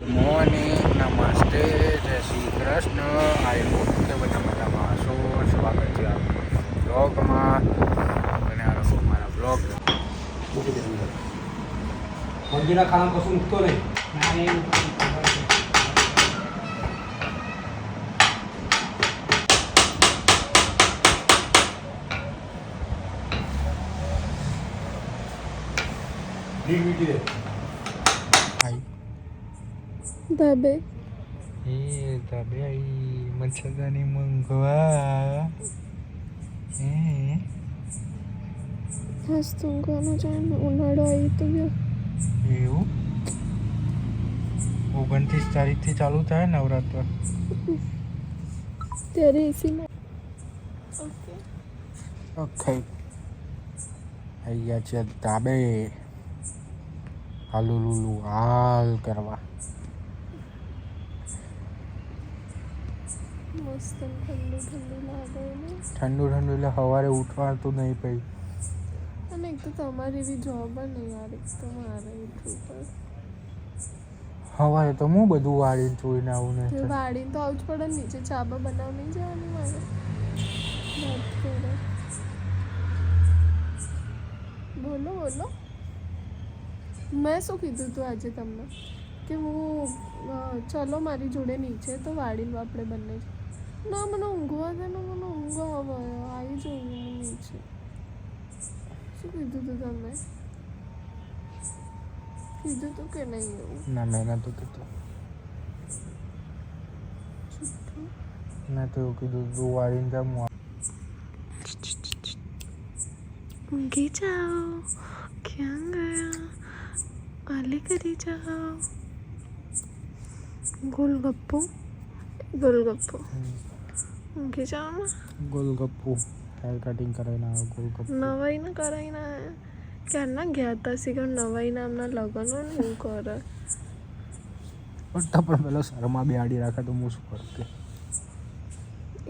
Morning નમસ્તે જય Shri Krishna I hope કે બધા મજામાં હશો. સ્વાગત છે બ્લોગમાં અને આ લોકો મારા બ્લોગ મંદિરના ખાના કશું મૂકતો નહીં. દે ધાબે. એ ધાબે આઈ મચ્છરદાની મંગવા હે? હાસ તો ઊંઘવાનું ને ઉનાળો આવી તો ગયો. એવું? ઓગણત્રીસ તારીખથી ચાલુ થાય નવરાત્ર? ત્યારે એસીમાં ઓકે. ઓકે. અહીંયા છે ધાબે. હાલુ લુલુ હાલ કરવા. મસ્ત ઠંડુ ઠંડુ લાગે ને. ઠંડુ ઠંડુ એટલે સવારે ઉઠવાતું નહીં પડી અને એક તો તમારી એવી જોબ નહીં યાર એક તો મારે ઉઠવું પડે હવારે તો હું બધું વાળીને જોઈને આવું તે ને વાળીને તો આવું જ પડે ને નીચે ચાબા બનાવ જવાની મારે. બોલો બોલો. મેં શું કીધું તું આજે તમને? કે હું ચલો મારી જોડે નીચે તો વાળીને આપણે બંને જ. ના મને ઊંઘવા દે ને મને ઊંઘ આવે આવી જાઉં હું નીચે શું કીધું તું તમે કીધું તું કે નહીં એવું ના મેં નતું કીધું મેં તો એવું કીધું તું વાળીને જા હું ઊંઘી જાઓ ક્યાં ગયા આલી કરી જાઓ ગોલગપ્પો ગોલગપ્પો ને ગોલગપ્પુ હેર કટિંગ કરાવીને આવે ગોલગપ્પુ નવાઈને કરાવીને ના ક્યારના ગયા હતા સિગર નવાઈ નામના લગ્ન હોય ને એવું કરે પણ પેલો શર્મા બેહાડી રાખે તો હું શું કરું કે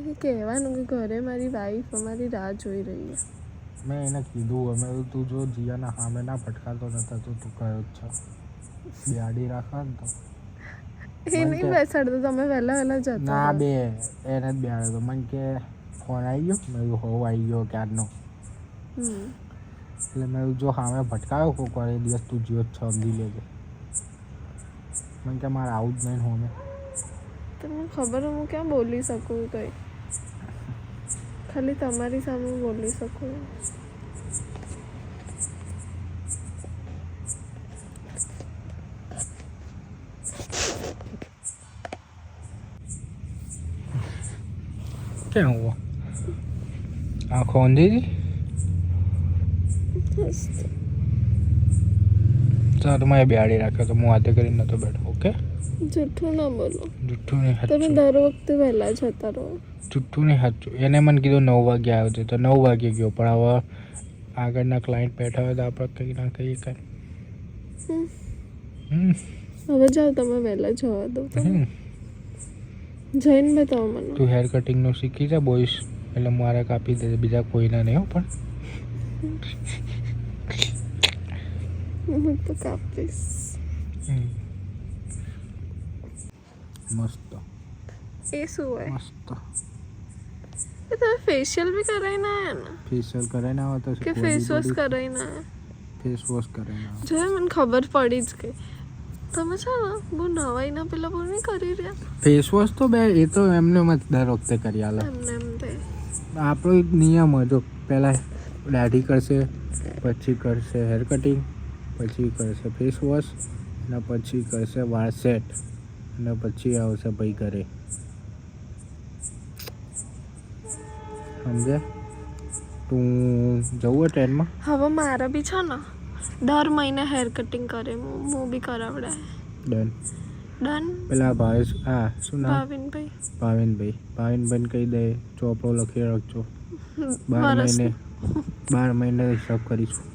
એ કહેવાનું કે ઘરે મારી વાઈફ અમારી રાહ જોઈ રહી છે મેં એને કીધું અમે તું જો જીયાના સામે ના ફટકારતો નતા તો તું કયો જ છે બેહાડી રાખે ને તો એ નહીં બેસાડતો તમે વહેલા વહેલા જતા ના બે એને જ બેહાડ્યો તો મને કે ફોન આવી ગયો? મેં કીધું હોવ આવી ગયો ક્યારનો? એટલે મેં જો સામે ભટકાયો કોક વાર એ દિવસ તું જીવો છે સમજી લેજે. મને કે મારે આવું જ નહીં હોમે. તમને ખબર હું ક્યાં બોલી શકું કંઈ? ખાલી તમારી સામે બોલી શકું. ક્યાં હુવો આંખો હતી ચાલ તમારે બેહાડી રાખ્યો તો હું વાતે કરીને નતો બેઠો ઓકે? જૂઠું ના બોલો. જુઠ્ઠું નહીં તમે સાચું દર વખતે વહેલા જતા રહો. જુઠ્ઠું નહીં સાચું. એને મને કીધું નવ વાગે આવ્યો છે તો નવ વાગે ગયો પણ હવે આગળના ક્લાયન્ટ બેઠા હોય તો આપણે કંઈ ના કંઈ કાંઈ હવે જાઓ તમે વહેલા જવા દો જઈને બતાવો મને. તું હેર કટિંગનું શીખી જા બોયસ એટલે મારે કાપી દે બીજા કોઈના નહીં હો પણ. હું તો કાપીશ મસ્ત. એ શું હોય? મસ્ત. એ તમે ફેશિયલ બી કરાવીને ના ને? ફેશિયલ કરાવીને હોય તો કે ફેસ વોશ કરાવીને ના ફેસ વોશ કરાવીને આવે જો મને ખબર પડી જ કે તમે છે ને બહુ નવાઈના પેલા બહુ નહીં કરી રહ્યા. ફેસ વોશ તો બે એ તો એમને એમ જ દર વખતે કરી આલે. એમને એમ તે. આપણો એક નિયમ જો પહેલાં દાઢી કરશે પછી કરશે હેર કટિંગ પછી કરશે ફેસ વોશ અને પછી કરશે વાળ સેટ અને પછી આવશે ભાઈ ઘરે. સમજે તું જવું ટ્રેનમાં હવે મારા બી છે ને દર મહિને હેર કટિંગ કરે હું બી કરાવડે. ડન. ડન? પેલા ભાઈ હા શું નામ? ભાવિનભાઈ. ભાવિનભાઈ. ભાવિનભાઈને કહી દે ચોપડો લખી રાખજો. બાર મહિને બાર મહિને હિસાબ કરીશું.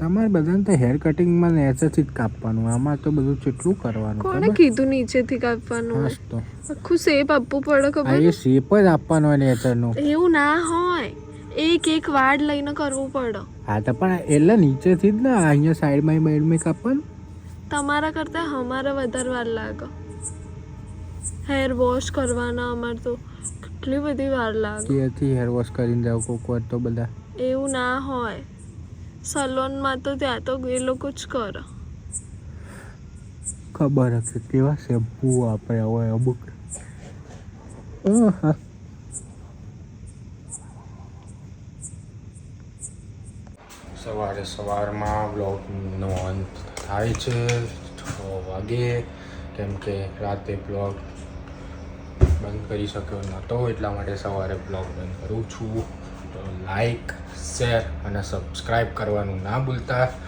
તમારે બધાને તો હેર કટિંગમાં નેચરથી જ કાપવાનું આમાં તો બધું કેટલું કરવાનું કોને કીધું નીચેથી કાપવાનું? મસ્ત તો. આખું શેપ આપવું પડે ખબર? એ શેપ જ આપવાનો હોય નેચરનો. એવું ના હોય. એક એક વાડ લઈને કરવું પડે. હા તો પણ એટલે નીચેથી જ ને અહીંયા સાઈડમાં મેડમાં કાપવાનું? તમારા કરતાં અમારે વધારે વાર લાગે. હેર વોશ કરવાના અમારે તો કેટલી બધી વાર લાગે. ત્યાંથી હેર વોશ કરીને જાવ કોક વાર તો બધા? એવું ના હોય. સલોનમાં તો ત્યાં તો એ લોકો જ કરે. ખબર હશે કેવા શેમ્પુ વાપર્યા હોય અમુક. સવારે સવારમાં બ્લોગનો અંત થાય છે છ વાગે કેમ કે રાતે બ્લોગ બંધ કરી શક્યો નહોતો એટલા માટે સવારે બ્લોગ બંધ કરું છું. લાઈક શેર અને સબસ્ક્રાઈબ કરવાનું ના ભૂલતા.